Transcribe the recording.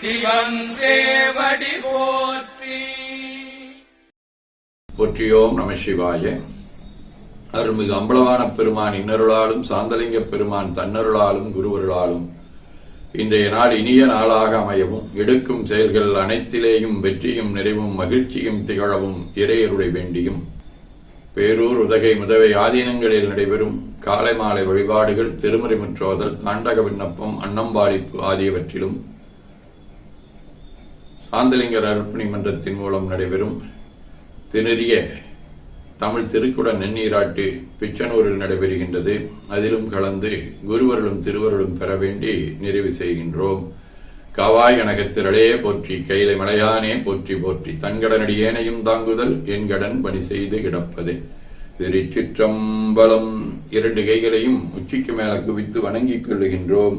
சிவன் தேவடி போற்றி. போற்றியோம் நம சிவாய. அருள்மிகு அம்பலவான பெருமான் இன்னருளாலும் சாந்தலிங்க பெருமான் தன்னருளாலும் குருவருளாலும் இன்றைய நாள் இனிய நாளாக அமையவும் எடுக்கும் செயல்கள் அனைத்திலேயும் வெற்றியும் நிறைவும் மகிழ்ச்சியும் திகழவும் இறையருளை வேண்டியும். பேரூர் உதகை முதவை ஆதீனங்களில் நடைபெறும் காலை மாலை வழிபாடுகள் திருமுறை முற்றோதல் தாண்டக விண்ணப்பம் அன்னம்பாளிப்பு ஆகியவற்றிலும் சாந்தலிங்கர் அர்ப்பணி மன்றத்தின் மூலம் நடைபெறும் திணறிய தமிழ் திருக்குட நன்னீராட்டு பிச்சனூரில் நடைபெறுகின்றது. அதிலும் கலந்து குருவருளும் திருவருளும் பெற வேண்டி நிறைவு செய்கின்றோம். கவாய் கனகத்திரளே போற்றி கைலை மலையானே போற்றி போற்றி. தன்கடனடியேனையும் தாங்குதல் என் கடன் பணி செய்து கிடப்பதே. திருச்சிற்றம்பலம் இரண்டு கைகளையும் உச்சிக்கு மேல குவித்து வணங்கிக் கொள்ளுகின்றோம்.